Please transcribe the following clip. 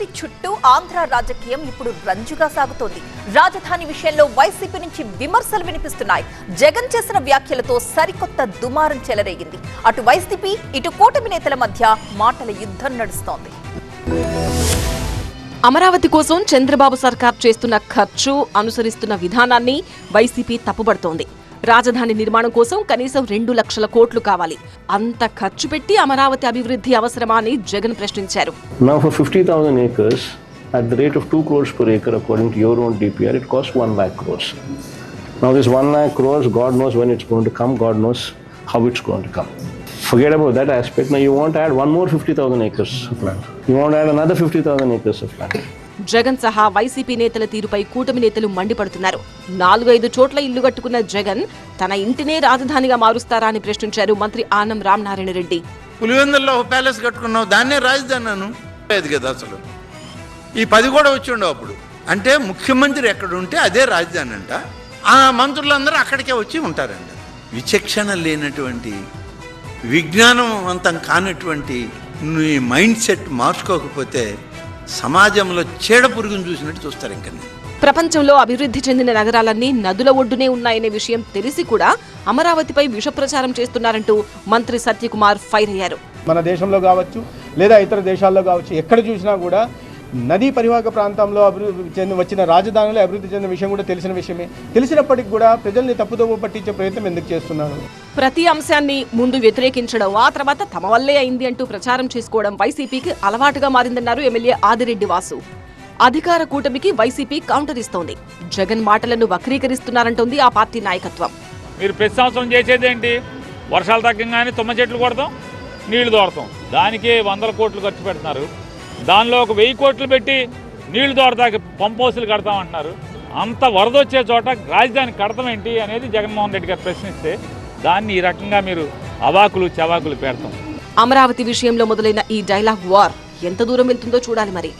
అమరావతి చుట్టూ ఆంధ్ర రాజకీయం ఇప్పుడు రంజుగా సాగుతోంది. రాజధాని విషయంలో వైసీపీ నుంచి విమర్శలు వినిపిస్తున్నాయి. జగన్ చేసిన వ్యాఖ్యలతో సరికొత్త దుమారం చెలరేగింది. అటు వైసీపీ ఇటు కూటమి నేతల మధ్య మాటల యుద్ధం నడుస్తోంది. అమరావతి కోసం చంద్రబాబు సర్కార్ చేస్తున్న ఖర్చు అనుసరిస్తున్న విధానాన్ని వైసీపీ తప్పుబడుతోంది. రాజధాని నిర్మాణం కోసం కనీసం రెండు లక్షల కోట్లు కావాలి అంత ఖర్చు పెట్టి అమరావతి అభివృద్ధి అవసరమా అని జగన్ ప్రశ్నించారు Now, for 50,000 acres, at the rate of 2 crores per acre, according to your own DPR, it costs 1 lakh crores. Now, this 1 lakh crores, God knows when it's going to come, God knows how it's going to come. Forget about that aspect. Now, you want to add one more 50,000 acres of land. You want to add another 50,000 acres of land. Jagan సహా YCP నేతల తీరుపై కూటమి నేతలు మండిపడుతున్నారు. నాలుగైదు చోట్ల ఇల్లు కట్టుకున్న జగన్ తన ఇంటినే రాజధానిగా మారుస్తారా అని ప్రశ్నించారు మంత్రి ఆనం రామనారాయణ రెడ్డి. పులివెందుల్లో ఒక ప్యాలెస్ కట్టుకున్నావు దాన్నే రాజధాని లేదు కదా అసలు. ఈ పది కూడా వచ్చి ఉండవు అప్పుడు. అంటే ముఖ్యమంత్రి ఎక్కడ ఉంటే అదే రాజధాని అంట. ఆ మంత్రులందరూ అక్కడికే వచ్చి ఉంటారంట. విచక్షణ లేనటువంటి విజ్ఞానవంతం కానటువంటి నీ మైండ్ సెట్ మార్చుకోకపోతే సమాజంలో చీడ పురుగును చూసినట్టు చూస్తారు ఇంకా ప్రపంచంలో అభివృద్ధి చెందిన నగరాలన్నీ నదుల ఒడ్డునే ఉన్నాయనే విషయం తెలిసి కూడా అమరావతిపై విష ప్రచారం చేస్తున్నారంటూ మంత్రి సత్యకుమార్ ఫైర్ అయ్యారు. మన దేశంలో కావచ్చు లేదా ఇతర దేశాల్లో కావచ్చు ఎక్కడ చూసినా కూడా నదీ పరివాహక ప్రాంతంలో అభివృద్ధి చెంది వచ్చిన రాజధానిలో అభివృద్ధి చెందిన విషయం కూడా తెలిసిన విషయమే. తెలిసినప్పటికీ కూడా ప్రజల్ని తప్పుదోవ పట్టించే ప్రయత్నం ఎందుకు చేస్తున్నారు? ప్రతి అంశాన్ని ముందు వ్యతిరేకించడం ఆ తర్వాత తమ వల్లే అయింది అంటూ ప్రచారం చేసుకోవడం వైసీపీకి అలవాటుగా మారిందన్నారు ఎమ్మెల్యే ఆదిరెడ్డి వాసు. అధికార కూటమికి వైసీపీ కౌంటర్ ఇస్తోంది. జగన్ మాటలను వక్రీకరిస్తున్నారంటోంది ఆ పార్టీ నాయకత్వం. మీరు ప్రతి సంవత్సరం చేసేది ఏంటి వర్షాలు తగ్గంగానే తుమ్మ చెట్లు కొడతాం నీళ్ళు దోడతాం దానికే వందల కోట్లు ఖర్చు పెడుతున్నారు. దానిలో ఒక వెయ్యి కోట్లు పెట్టి నీళ్ళు దోడతాకి పంపోసులు కడతామంటున్నారు. అంత వరద వచ్చే చోట రాజధాని కడతాం ఏంటి అనేది జగన్మోహన్ రెడ్డి గారు ప్రశ్నిస్తే దాన్ని ఈ రకంగా మీరు అవాకులు చవాకులు పెడతాం. అమరావతి విషయంలో మొదలైన ఈ డైలాగ్ వార్ ఎంత దూరం వెళ్తుందో చూడాలి మరి.